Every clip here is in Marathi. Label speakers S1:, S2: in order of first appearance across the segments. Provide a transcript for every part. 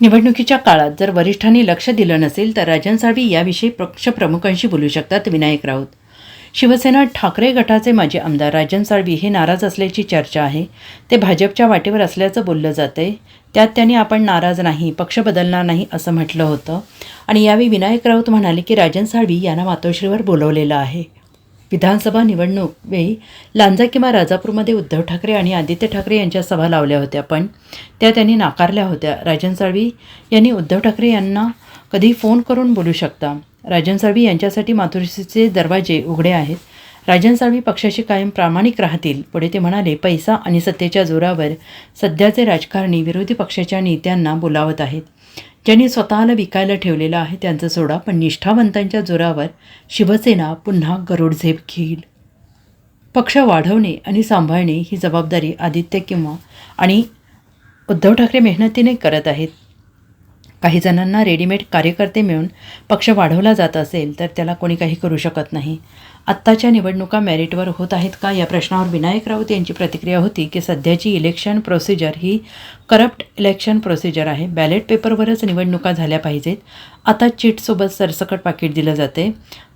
S1: निवडणुकीच्या काळात जर वरिष्ठांनी लक्ष दिलं नसेल तर राजन साळवी याविषयी पक्षप्रमुखांशी बोलू शकतात विनायक राऊत. शिवसेना ठाकरे गटाचे माजी आमदार राजन साळवी हे नाराज असल्याची चर्चा आहे. ते भाजपच्या वाटेवर असल्याचं बोललं जातंय. त्यात त्यांनी आपण नाराज नाही पक्ष बदलणार नाही असं म्हटलं होतं. आणि यावेळी विनायक राऊत म्हणाले की राजन साळवी यांना मातोश्रीवर बोलवलेलं आहे. विधानसभा निवडणूक वेळी लांजा किंवा राजापूरमध्ये उद्धव ठाकरे आणि आदित्य ठाकरे यांच्या सभा लावल्या होत्या पण त्या त्यांनी नाकारल्या होत्या. राजन साळवी यांनी उद्धव ठाकरे यांना कधी फोन करून बोलू शकता. राजन साळवी यांच्यासाठी मातोश्रीचे दरवाजे उघडे आहेत. राजन साळवी पक्षाशी कायम प्रामाणिक राहतील. पुढे ते म्हणाले पैसा आणि सत्तेच्या जोरावर सध्याचे राजकारणी विरोधी पक्षाच्या नेत्यांना बोलावत आहेत. ज्यांनी स्वतःला विकायला ठेवलेलं आहे त्यांचं सोडा पण निष्ठावंतांच्या जोरावर शिवसेना पुन्हा गरुड झेप घेईल. पक्ष वाढवणे आणि सांभाळणे ही जबाबदारी आदित्य किंवा आणि उद्धव ठाकरे मेहनतीने करत आहेत. काही जणांना रेडीमेड कार्यकर्ते मिळून पक्ष वाढवला जात असेल तर त्याला कोणी काही करू शकत नाही. आत्ताच्या निवडणुका मेरिटवर होत आहेत का? या प्रश्नावर विनायक राऊत यांची प्रतिक्रिया होती की सध्याची इलेक्शन प्रोसिजर ही करप्ट इलेक्शन प्रोसिजर आहे. बॅलेट पेपरवरच निवडणुका झाल्या पाहिजेत. आता चिटसोबत सरसकट पाकिट दिलं जाते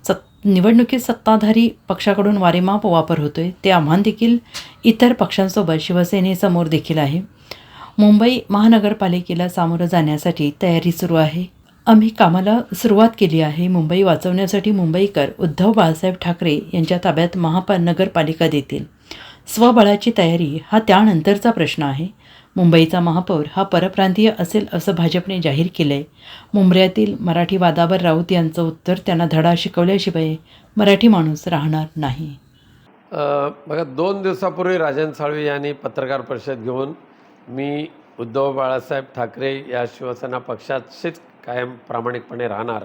S1: सत् निवडणुकीत सत्ताधारी पक्षाकडून वारेमाप वापर होतोय. ते आव्हान देखील इतर पक्षांसोबत शिवसेनेसमोर देखील आहे. मुंबई महानगरपालिकेला सामोरं जाण्यासाठी तयारी सुरू आहे. आम्ही कामाला सुरुवात केली आहे. मुंबई वाचवण्यासाठी मुंबईकर उद्धव बाळासाहेब ठाकरे यांच्या ताब्यात महापा नगरपालिका देतील. स्वबळाची तयारी हा त्यानंतरचा प्रश्न आहे. मुंबईचा महापौर हा परप्रांतीय असेल असं भाजपने जाहीर केलं आहे मुंबऱ्यातील मराठी वादावर राऊत यांचं उत्तर त्यांना धडा शिकवल्याशिवाय मराठी माणूस राहणार नाही.
S2: बघा दोन दिवसापूर्वी राजन साळवी यांनी पत्रकार परिषद घेऊन मी उद्धव बाळासाहेब ठाकरे या शिवसेना पक्षाशीच कायम प्रामाणिकपणे राहणार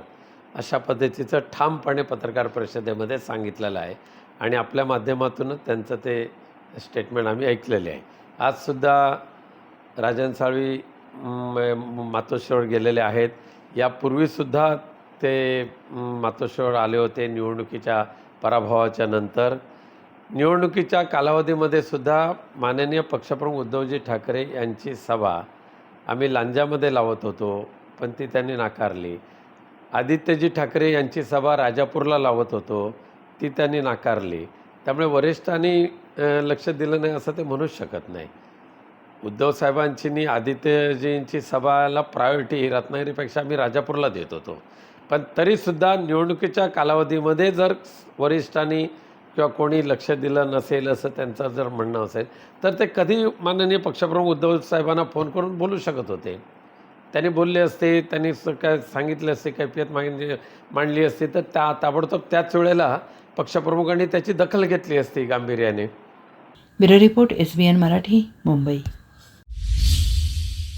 S2: अशा पद्धतीचं ठामपणे पत्रकार परिषदेमध्ये सांगितलेलं आहे. आणि आपल्या माध्यमातूनच त्यांचं ते स्टेटमेंट आम्ही ऐकलेले आहे. आजसुद्धा राजन साळवी मातोश्रीवर गेलेले आहेत. यापूर्वीसुद्धा ते मातोश्रीवर आले होते निवडणुकीच्या पराभवाच्या नंतर. निवडणुकीच्या कालावधीमध्ये सुद्धा माननीय पक्षप्रमुख उद्धवजी ठाकरे यांची सभा आम्ही लांजामध्ये लावत होतो पण ती त्यांनी नाकारली. आदित्यजी ठाकरे यांची सभा राजापूरला लावत होतो ती त्यांनी नाकारली. त्यामुळे वरिष्ठांनी लक्ष दिलं नाही असं ते म्हणूच शकत नाही. उद्धव साहेबांची आदित्यजींची सभाला प्रायोरिटी रत्नागिरीपेक्षा आम्ही राजापूरला देत होतो. पण तरीसुद्धा निवडणुकीच्या कालावधीमध्ये जर वरिष्ठांनी किंवा कोणी लक्ष दिलं नसेल असं त्यांचं जर म्हणणं असेल तर ते कधी माननीय पक्षप्रमुख उद्धव साहेबांना फोन करून बोलू शकत होते. त्यांनी बोलले असते त्यांनी स- काय सांगितले असते कैफियत मागणी मांडली असती तर त्या ताबडतोब त्याच वेळेला पक्षप्रमुखांनी त्याची दखल घेतली असती गांभीर्याने.
S1: Bureau report S B N Marathi Mumbai.